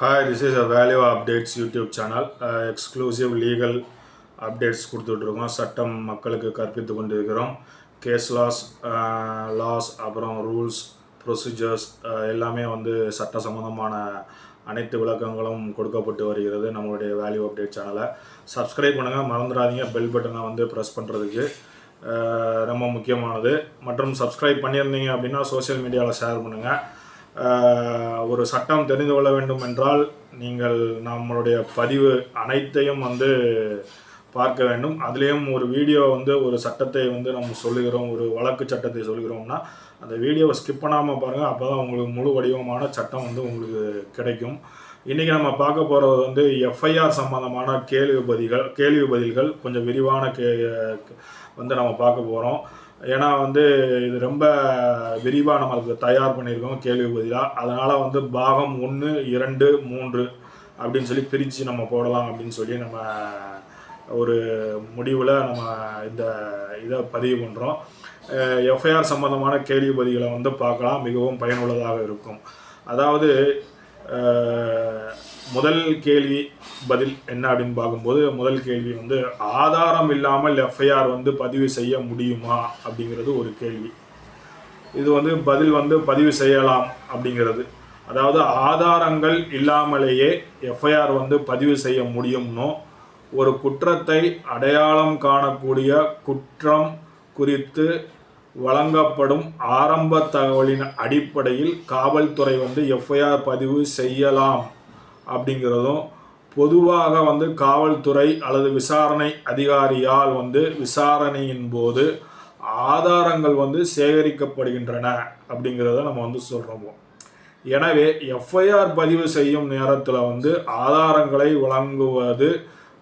Hi this is a value updates YouTube channel exclusive legal updates கொடுத்துட்ருக்கோம். சட்டம் மக்களுக்கு கற்பித்து கொண்டிருக்கிறோம். கேஸ் லாஸ் லாஸ் அப்புறம் ரூல்ஸ் ப்ரொசீஜர்ஸ் uh, எல்லாமே வந்து சட்ட சம்மந்தமான அனைத்து விளக்கங்களும் கொடுக்கப்பட்டு வருகிறது நம்மளுடைய வேல்யூ அப்டேட் சேனலை சப்ஸ்கிரைப் பண்ணுங்கள் மறந்துடாதீங்க. பெல் பட்டனை வந்து ப்ரெஸ் பண்ணுறதுக்கு uh, ரொம்ப முக்கியமானது. மற்றும் சப்ஸ்கிரைப் பண்ணியிருந்தீங்க அப்படின்னா சோஷியல் மீடியாவில் ஷேர் பண்ணுங்கள் ஒரு சட்டம் தெரிந்து கொள்ள வேண்டும் என்றால் நீங்கள் நம்மளுடைய பதிவு அனைத்தையும் வந்து பார்க்க வேண்டும். அதுலேயும் ஒரு வீடியோ வந்து ஒரு சட்டத்தை வந்து நம்ம சொல்லுகிறோம் ஒரு வழக்கு சட்டத்தை சொல்கிறோம்னா அந்த வீடியோவை ஸ்கிப் பண்ணாமல் பாருங்கள் அப்போ தான் உங்களுக்கு முழு வடிவமான சட்டம் வந்து உங்களுக்கு கிடைக்கும். இன்றைக்கி நம்ம பார்க்க போகிறது வந்து எஃப்ஐஆர் சம்பந்தமான கேள்வி பதில்கள் கேள்வி பதில்கள் கொஞ்சம் விரிவான கே வந்து நம்ம பார்க்க போகிறோம் ஏன்னா வந்து இது ரொம்ப விரிவாக நம்மளுக்கு தயார் பண்ணியிருக்கோம் கேள்வி பதிலாக அதனால் வந்து பாகம் ஒன்று இரண்டு மூன்று அப்படின்னு சொல்லி பிரித்து நம்ம போடலாம் அப்படின்னு சொல்லி நம்ம ஒரு முடிவில் நம்ம இந்த இதை பதிவு பண்ணுறோம் எஃப்ஐஆர் சம்பந்தமான கேள்வி பதிகளை வந்து பார்க்கலாம். மிகவும் பயனுள்ளதாக இருக்கும். அதாவது முதல் கேள்வி பதில் என்ன அப்படின்னு பார்க்கும்போது முதல் கேள்வி வந்து ஆதாரம் இல்லாமல் எஃப்ஐஆர் வந்து பதிவு செய்ய முடியுமா அப்படிங்கிறது ஒரு கேள்வி. இது வந்து பதில் வந்து பதிவு செய்யலாம் அப்படிங்கிறது. அதாவது ஆதாரங்கள் இல்லாமலேயே எஃப்ஐஆர் வந்து பதிவு செய்ய முடியும்னோ ஒரு குற்றத்தை அடையாளம் காணக்கூடிய குற்றம் குறித்து வழங்கப்படும் ஆரம்ப தகவலின் அடிப்படையில் காவல்துறை வந்து எஃப்ஐஆர் பதிவு செய்யலாம் அப்படிங்கிறதும் பொதுவாக வந்து காவல்துறை அல்லது விசாரணை அதிகாரியால் வந்து விசாரணையின் போது ஆதாரங்கள் வந்து சேகரிக்கப்படுகின்றன அப்படிங்கிறத நம்ம வந்து சொல்கிறோம் எனவே எஃப்ஐஆர் பதிவு செய்யும் நேரத்தில் வந்து ஆதாரங்களை வழங்குவது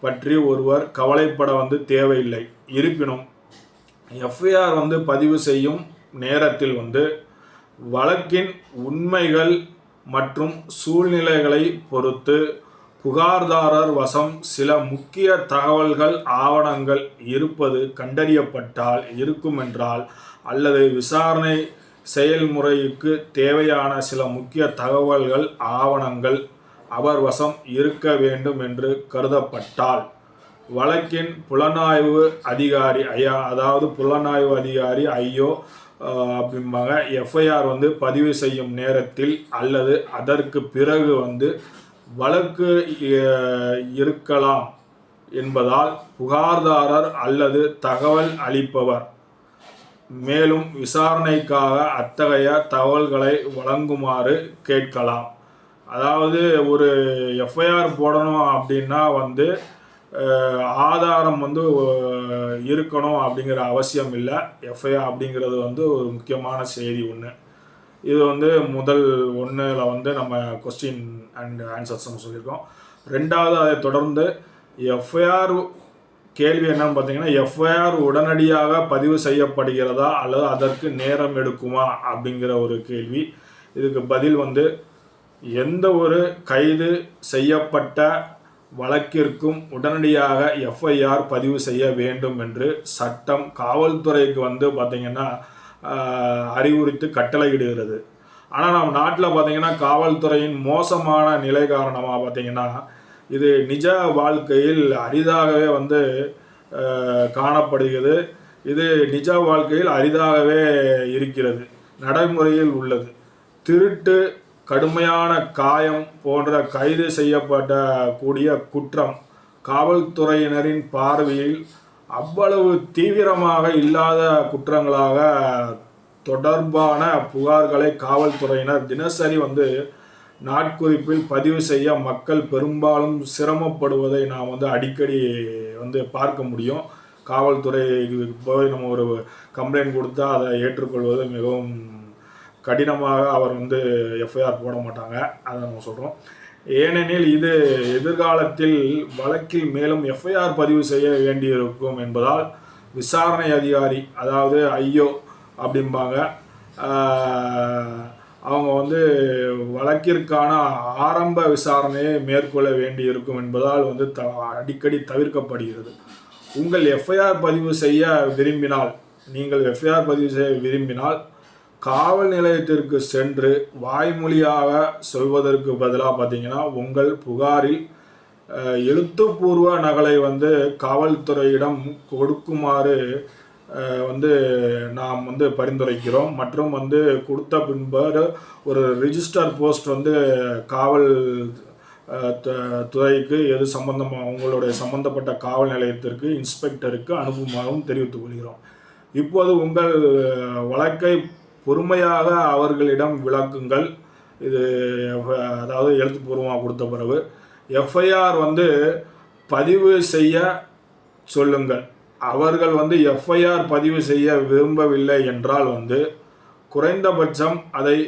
பற்றி ஒருவர் கவலைப்பட வந்து தேவையில்லை. இருப்பினும் எஃப்ஐஆர் வந்து பதிவு செய்யும் நேரத்தில் வந்து வழக்கின் உண்மைகள் மற்றும் சூழ்நிலைகளை பொறுத்து புகார்தாரர் வசம் சில முக்கிய தகவல்கள் ஆவணங்கள் இருப்பது கண்டறியப்பட்டால் இருக்குமென்றால் அல்லது விசாரணை செயல்முறைக்கு தேவையான சில முக்கிய தகவல்கள் ஆவணங்கள் அவர் வசம் இருக்க வேண்டும் என்று கருதப்பட்டால். வழக்கின் புலனாய்வு அதிகாரி ஐயா அதாவது புலனாய்வு அதிகாரி ஐயோ அப்படிம்பாங்க. எஃப்ஐஆர் வந்து பதிவு செய்யும் நேரத்தில் அல்லது அதற்கு பிறகு வந்து வழக்கு இருக்கலாம் என்பதால் புகார்தாரர் அல்லது தகவல் அளிப்பவர். மேலும் விசாரணைக்காக அத்தகைய தகவல்களை வழங்குமாறு கேட்கலாம். அதாவது ஒரு எஃப்ஐஆர் போடணும் அப்படின்னா வந்து ஆதாரம் வந்து இருக்கணும் அப்படிங்கிற அவசியம் இல்லை. எஃப்ஐஆர் அப்படிங்கிறது வந்து ஒரு முக்கியமான செய்தி ஒன்று இது வந்து முதல் ஒன்றில் வந்து நம்ம கொஸ்டின் அண்ட் ஆன்சர்ஸ் நம்ம சொல்லியிருக்கோம். ரெண்டாவது அதை தொடர்ந்து எஃப்ஐஆர் கேள்வி என்னன்னு பார்த்தீங்கன்னா எஃப்ஐஆர் உடனடியாக பதிவு செய்யப்படுகிறதா அல்லது அதற்கு நேரம் எடுக்குமா அப்படிங்கிற ஒரு கேள்வி. இதுக்கு பதில் வந்து எந்த ஒரு கைது செய்யப்பட்ட வழக்கிற்கும் உடனடியாக எஃப்ஐஆர் பதிவு செய்ய வேண்டும் என்று சட்டம் காவல்துறைக்கு வந்து பார்த்திங்கன்னா அறிவுறுத்து கட்டளையிடுகிறது. ஆனால் நம்ம நாட்டில் பார்த்திங்கன்னா காவல்துறையின் மோசமான நிலை காரணமாக பார்த்தீங்கன்னா இது நிஜ வாழ்க்கையில் அரிதாகவே வந்து காணப்படுகிறது. இது நிஜ வாழ்க்கையில் அரிதாகவே இருக்கிறது. நடைமுறையில் உள்ளது. திருட்டு கடுமையான காயம் போன்ற கைது செய்யப்பட்ட கூடிய குற்றம் காவல்துறையினரின் பார்வையில் அவ்வளவு தீவிரமாக இல்லாத குற்றங்களாக தொடர்பான புகார்களை காவல்துறையினர் தினசரி வந்து நாட்குறிப்பில் பதிவு செய்ய மக்கள் பெரும்பாலும் சிரமப்படுவதை நாம் வந்து அடிக்கடி வந்து பார்க்க முடியும். காவல்துறை போய் நம்ம ஒரு கம்ப்ளைண்ட் கொடுத்தா அதை ஏற்றுக்கொள்வது மிகவும் கடினமாக அவர் வந்து எஃப்ஐஆர் போட மாட்டாங்க. அதை நம்ம சொல்கிறோம் ஏனெனில் இது எதிர்காலத்தில் வழக்கில் மேலும் எஃப்ஐஆர் பதிவு செய்ய வேண்டியிருக்கும் என்பதால் விசாரணை அதிகாரி அதாவது ஐயோ அப்படிம்பாங்க. அவங்க வந்து வழக்கிற்கான ஆரம்ப விசாரணையை மேற்கொள்ள வேண்டியிருக்கும் என்பதால் வந்து த அடிக்கடி தவிர்க்கப்படுகிறது. உங்கள் எஃப்ஐஆர் பதிவு செய்ய விரும்பினால் நீங்கள் எஃப்ஐஆர் பதிவு செய்ய விரும்பினால் காவல் நிலையத்திற்கு சென்று வாய்மொழியாக சொல்வதற்கு பதிலாக பார்த்தீங்கன்னா உங்கள் புகாரில் எழுத்துப்பூர்வ நகலை வந்து காவல்துறையிடம் கொடுக்குமாறு வந்து நாம் வந்து பரிந்துரைக்கிறோம். மற்றும் வந்து கொடுத்த பின்பாடு ஒரு ரிஜிஸ்டர் போஸ்ட் வந்து காவல் துறைக்கு எது சம்பந்தமாக உங்களுடைய சம்பந்தப்பட்ட காவல் நிலையத்திற்கு இன்ஸ்பெக்டருக்கு அனுப்புமாறும் தெரிவித்துக் கொள்கிறோம். இப்போது உங்கள் வழக்கை பொறுமையாக அவர்களிடம் விளக்குங்கள். இது அதாவது எழுத்துப்பூர்வமாக கொடுத்த பிறகு எஃப்ஐஆர் வந்து பதிவு செய்ய சொல்லுங்கள். அவர்கள் வந்து எஃப்ஐஆர் பதிவு செய்ய விரும்பவில்லை என்றால் வந்து குறைந்தபட்சம் அதை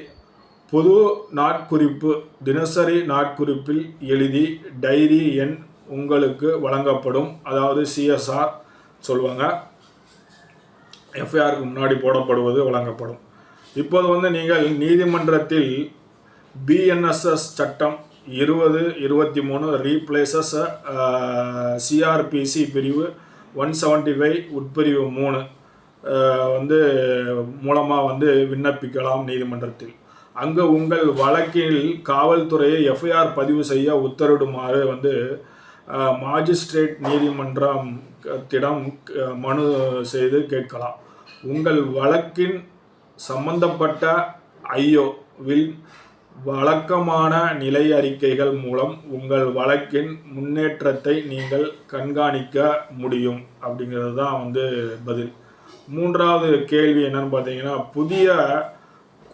பொது நாட்குறிப்பு தினசரி நாட்குறிப்பில் எழுதி டைரி எண் உங்களுக்கு வழங்கப்படும். அதாவது சிஎஸ்ஆர் சொல்லுவாங்க எஃப்ஐஆருக்கு முன்னாடி போடப்படுவது வழங்கப்படும். இப்போது வந்து நீங்கள் நீதிமன்றத்தில் பிஎன்எஸ்எஸ் சட்டம் இருபது இருபத்தி மூணு ரீப்ளேசஸ் சிஆர்பிசி பிரிவு ஒன் செவன்ட்டி ஃபைவ் உட்பிரிவு மூணு வந்து மூலமாக வந்து விண்ணப்பிக்கலாம் நீதிமன்றத்தில். அங்கு உங்கள் வழக்கில் காவல்துறையை எஃப்ஐஆர் பதிவு செய்ய உத்தரவிடுமாறு வந்து மாஜிஸ்ட்ரேட் நீதிமன்றத்திடம் திடம் மனு செய்து கேட்கலாம். உங்கள் வழக்கின் சம்பந்தப்பட்ட ஐயோவில் வழக்கமான நிலை அறிக்கைகள் மூலம் உங்கள் வழக்கின் முன்னேற்றத்தை நீங்கள் கண்காணிக்க முடியும் அப்படிங்கிறது தான் வந்து பதில். மூன்றாவது கேள்வி என்னன்னு பார்த்தீங்கன்னா புதிய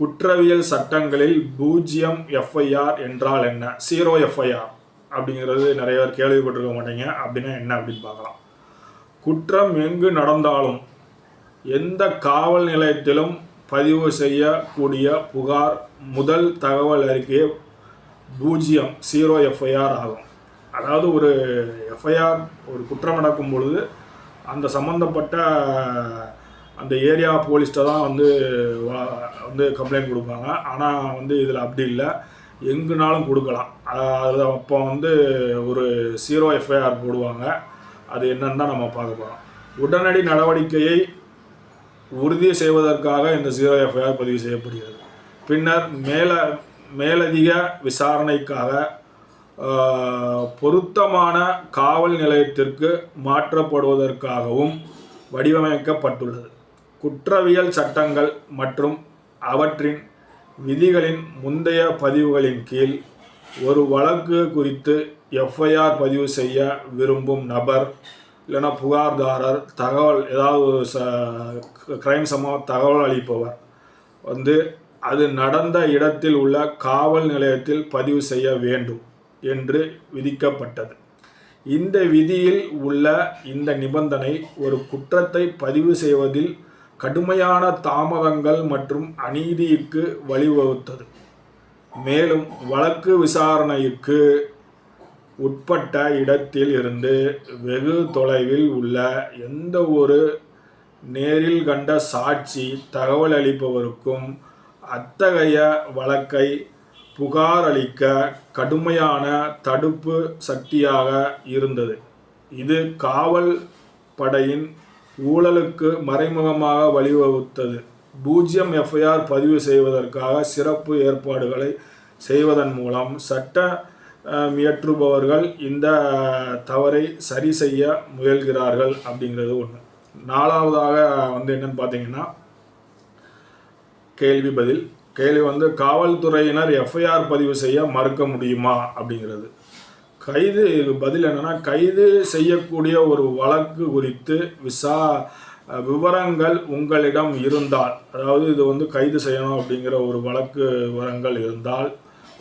குற்றவியல் சட்டங்களில் பூஜ்ஜியம் எஃப்ஐஆர் என்றால் என்ன? ஜீரோ எஃப்ஐஆர் அப்படிங்கிறது நிறைய பேர் கேள்விப்பட்டிருக்க மாட்டீங்க. அப்படின்னா என்ன அப்படின்னு பார்க்கலாம். குற்றம் எங்கு நடந்தாலும் எந்த காவல் நிலையத்திலும் பதிவு செய்யக்கூடிய புகார் முதல் தகவல் அறிக்கையே பூஜ்ஜியம் ஜீரோ எஃப்ஐஆர் ஆகும். அதாவது ஒரு எஃப்ஐஆர் ஒரு குற்றம் நடக்கும் பொழுது அந்த சம்மந்தப்பட்ட அந்த ஏரியா போலீஸ்கிட்ட தான் வந்து வா- வந்து கம்ப்ளைண்ட் கொடுப்பாங்க. ஆனால் வந்து இதில் அப்படி இல்லை. எங்குனாலும் கொடுக்கலாம். அது அப்போ வந்து ஒரு ஜீரோ எஃப்ஐஆர் போடுவாங்க. அது என்னன்னு தான் நம்ம பார்க்க போகிறோம் உடனடி நடவடிக்கையை உறுதி செய்வதற்காக இந்த ஜீரோ எஃப்ஐஆர் பதிவு செய்யப்படுகிறது. பின்னர் மேல மேலதிக விசாரணைக்காக பொருத்தமான காவல் நிலையத்திற்கு மாற்றப்படுவதற்காகவும் வடிவமைக்கப்பட்டுள்ளது. குற்றவியல் சட்டங்கள் மற்றும் அவற்றின் விதிகளின் முந்தைய பதிவுகளின் கீழ் ஒரு வழக்கு குறித்து எஃப்ஐஆர் பதிவு செய்ய விரும்பும் நபர் இல்லைன்னா புகார்தாரர் தகவல் ஏதாவது ஒரு ச கிரைம் சம்பவம் தகவல் அளிப்பவர் வந்து அது நடந்த இடத்தில் உள்ள காவல் நிலையத்தில் பதிவு செய்ய வேண்டும் என்று விதிக்கப்பட்டது. இந்த விதியில் உள்ள இந்த நிபந்தனை ஒரு குற்றத்தை பதிவு செய்வதில் கடுமையான தாமதங்கள் மற்றும் அநீதிக்கு வழிவகுத்தது. மேலும் வழக்கு விசாரணைக்கு உட்பட்ட இடத்தில் இருந்து வெகு தொலைவில் உள்ள எந்த ஒரு நேரில் கண்ட சாட்சி தகவல் அளிப்பவருக்கும் அத்தகைய வழக்கை புகாரளிக்க கடுமையான தடுப்பு சக்தியாக இருந்தது. இது காவல் படையின் ஊழலுக்கு மறைமுகமாக வழிவகுத்தது. பூஜ்ஜியம் எஃப்ஐஆர் பதிவு செய்வதற்காக சிறப்பு ஏற்பாடுகளை செய்வதன் மூலம் சட்ட இயற்றுபவர்கள் இந்த தவறை சரி செய்ய முயல்கிறார்கள் அப்படிங்கிறது ஒன்று நாலாவதாக வந்து என்னன்னு பார்த்தீங்கன்னா கேள்வி பதில். கேள்வி வந்து காவல்துறையினர் எஃப்ஐஆர் பதிவு செய்ய மறுக்க முடியுமா அப்படிங்கிறது. கைது பதில் என்னன்னா கைது செய்யக்கூடிய ஒரு வழக்கு குறித்து விசா விவரங்கள் உங்களிடம் இருந்தால் அதாவது இது வந்து கைது செய்யணும் அப்படிங்கிற ஒரு வழக்கு விவரங்கள் இருந்தால்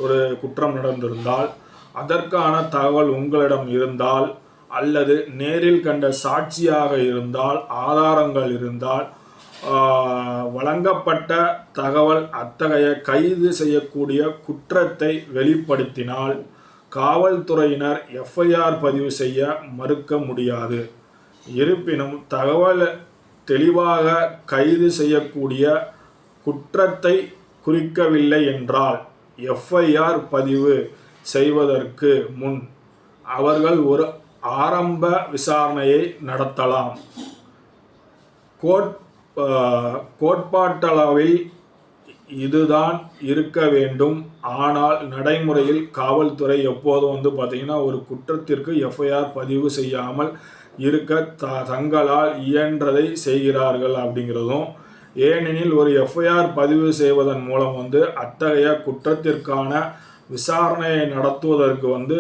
ஒரு குற்றம் நடந்திருந்தால் அதற்கான தகவல் உங்களிடம் இருந்தால் அல்லது நேரில் கண்ட சாட்சியாக இருந்தால் ஆதாரங்கள் இருந்தால் வழங்கப்பட்ட தகவல் அத்தகைய கைது செய்யக்கூடிய குற்றத்தை வெளிப்படுத்தினால் காவல்துறையினர் எஃப்ஐஆர் பதிவு செய்ய மறுக்க முடியாது. இருப்பினும் தகவல் தெளிவாக கைது செய்யக்கூடிய குற்றத்தை குறிக்கவில்லை என்றால் எஃப்ஐஆர் பதிவு செய்வதற்கு முன் அவர்கள் ஒரு ஆரம்ப விசாரணையை நடத்தலாம். கோட் கோட்பாட்டளவில் இதுதான் இருக்க வேண்டும். ஆனால் நடைமுறையில் காவல்துறை எப்போதும் வந்து பார்த்திங்கன்னா ஒரு குற்றத்திற்கு எஃப்ஐஆர் பதிவு செய்யாமல் இருக்க த தங்களால் இயன்றதை செய்கிறார்கள் அப்படிங்கிறதும் ஏனெனில் ஒரு எஃப்ஐஆர் பதிவு செய்வதன் மூலம் வந்து அத்தகைய குற்றத்திற்கான விசாரணையை நடத்துவதற்கு வந்து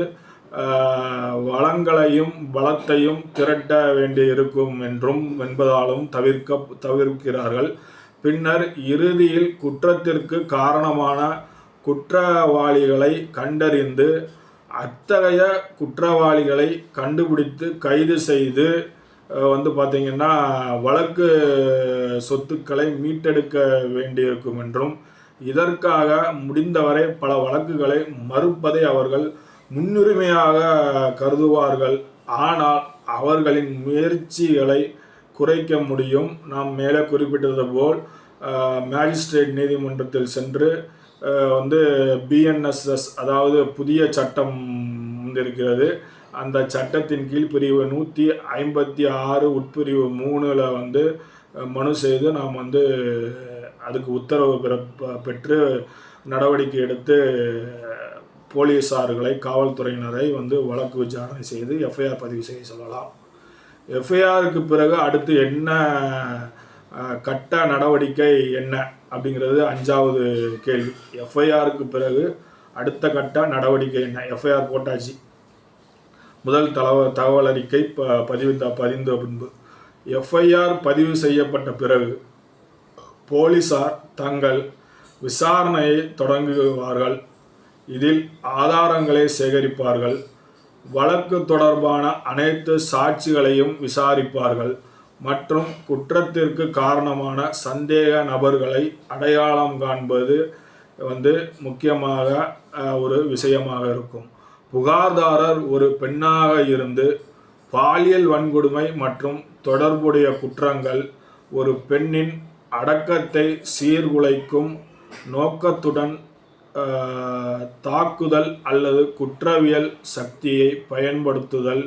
வளங்களையும் பலத்தையும் திரட்ட வேண்டி இருக்கும் என்றும் என்பதாலும் தவிர்க்க தவிர்க்கிறார்கள். பின்னர் இறுதியில் குற்றத்திற்கு காரணமான குற்றவாளிகளை கண்டறிந்து அத்தகைய குற்றவாளிகளை கண்டுபிடித்து கைது செய்து வந்து பார்த்திங்கன்னா வழக்கு சொத்துக்களை மீட்டெடுக்க வேண்டியிருக்கும் என்றும் இதற்காக முடிந்தவரை பல வழக்குகளை மறுப்பதை அவர்கள் முன்னுரிமையாக கருதுவார்கள். ஆனால் அவர்களின் முயற்சிகளை குறைக்க முடியும். நாம் மேலே குறிப்பிட்டது போல் மேஜிஸ்ட்ரேட் நீதிமன்றத்தில் சென்று வந்து பிஎன்எஸ்எஸ் அதாவது புதிய சட்டம் வந்திருக்கிறது. அந்த சட்டத்தின் கீழ் பிரிவு நூற்றி ஐம்பத்தி ஆறு உட்பிரிவு மூணில் வந்து மனு செய்து நாம் வந்து அதுக்கு உத்தரவு பெற பெற்று நடவடிக்கை எடுத்து போலீஸார்களை காவல்துறையினரை வந்து வழக்கு விசாரணை செய்து எஃப்ஐஆர் பதிவு செய்ய சொல்லலாம். எஃப்ஐஆருக்கு பிறகு அடுத்து என்ன கட்ட நடவடிக்கை என்ன அப்படிங்கிறது அஞ்சாவது கேள்வி. எஃப்ஐஆருக்கு பிறகு அடுத்த கட்ட நடவடிக்கை என்ன? எஃப்ஐஆர் போட்டாச்சு. முதல் தலவ தகவல் அறிக்கை ப பதிவு பதிந்த பின்பு. எஃப்ஐஆர் பதிவு செய்யப்பட்ட பிறகு போலீசார் தங்கள் விசாரணையை தொடங்குவார்கள். இதில் ஆதாரங்களை சேகரிப்பார்கள். வழக்கு தொடர்பான அனைத்து சாட்சிகளையும் விசாரிப்பார்கள் மற்றும் குற்றத்திற்கு காரணமான சந்தேக நபர்களை அடையாளம் காண்பது வந்து முக்கியமாக ஒரு விஷயமாக இருக்கும். புகார்தாரர் ஒரு பெண்ணாக இருந்து பாலியல் வன்கொடுமை மற்றும் தொடர்புடைய குற்றங்கள் ஒரு பெண்ணின் அடக்கத்தை சீர்குலைக்கும் நோக்கத்துடன் தாக்குதல் அல்லது குற்றவியல் சக்தியை பயன்படுத்துதல்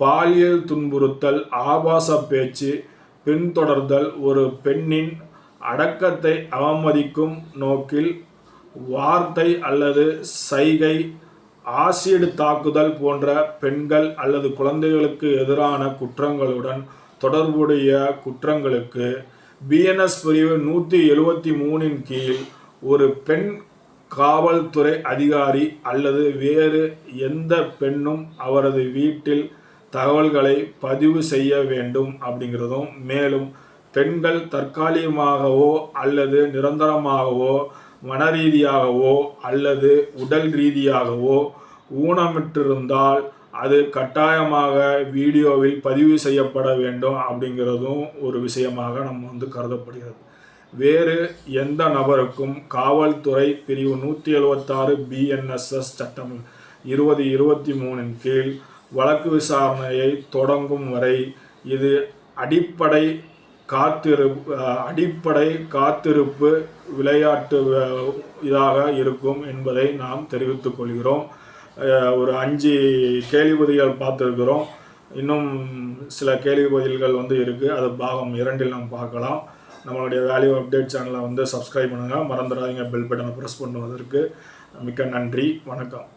பாலியல் துன்புறுத்தல் ஆபாச பேச்சு பின்தொடர்தல் ஒரு பெண்ணின் அடக்கத்தை அவமதிக்கும் நோக்கில் வார்த்தை அல்லது சைகை ஆசிடு தாக்குதல் போன்ற பெண்கள் அல்லது குழந்தைகளுக்கு எதிரான குற்றங்களுடன் தொடர்புடைய குற்றங்களுக்கு பிஎன்எஸ் பிரிவு நூற்றி எழுபத்தி மூணின் கீழ் ஒரு பெண் காவல்துறை அதிகாரி அல்லது வேறு எந்த பெண்ணும் அவரது வீட்டில் தகவல்களை பதிவு செய்ய வேண்டும் அப்படிங்கிறதும் மேலும் பெண்கள் தற்காலிகமாகவோ அல்லது நிரந்தரமாகவோ மன ரீதியாகவோ அல்லது உடல் ரீதியாகவோ ஊனமிட்டிருந்தால் அது கட்டாயமாக வீடியோவில் பதிவு செய்யப்பட வேண்டும் அப்படிங்கிறதும் ஒரு விஷயமாக நம்ம வந்து கருதப்படுகிறது. வேறு எந்த நபருக்கும் காவல்துறை பிரிவு நூற்றி எழுபத்தாறு பிஎன்எஸ்எஸ் சட்டம் இருபது இருபத்தி மூணின் கீழ் வழக்கு விசாரணையை தொடங்கும் வரை இது அடிப்படை காத்திருப்பு அடிப்படை காத்திருப்பு விளையாட்டு இதாக இருக்கும் என்பதை நாம் தெரிவித்துக் கொள்கிறோம். ஒரு அஞ்சு கேள்வி பதில்கள் பார்த்துருக்குறோம். இன்னும் சில கேள்வி பதில்கள் வந்து இருக்குது அது பாகம் இரண்டில் நாம் பார்க்கலாம். நம்மளுடைய வேல்யூ அப்டேட் சேனலை வந்து சப்ஸ்கிரைப் பண்ணுங்கள் மறந்துடாதீங்க. பெல் பட்டனை ப்ரெஸ் பண்ணுவதற்கு மிக்க நன்றி. வணக்கம்.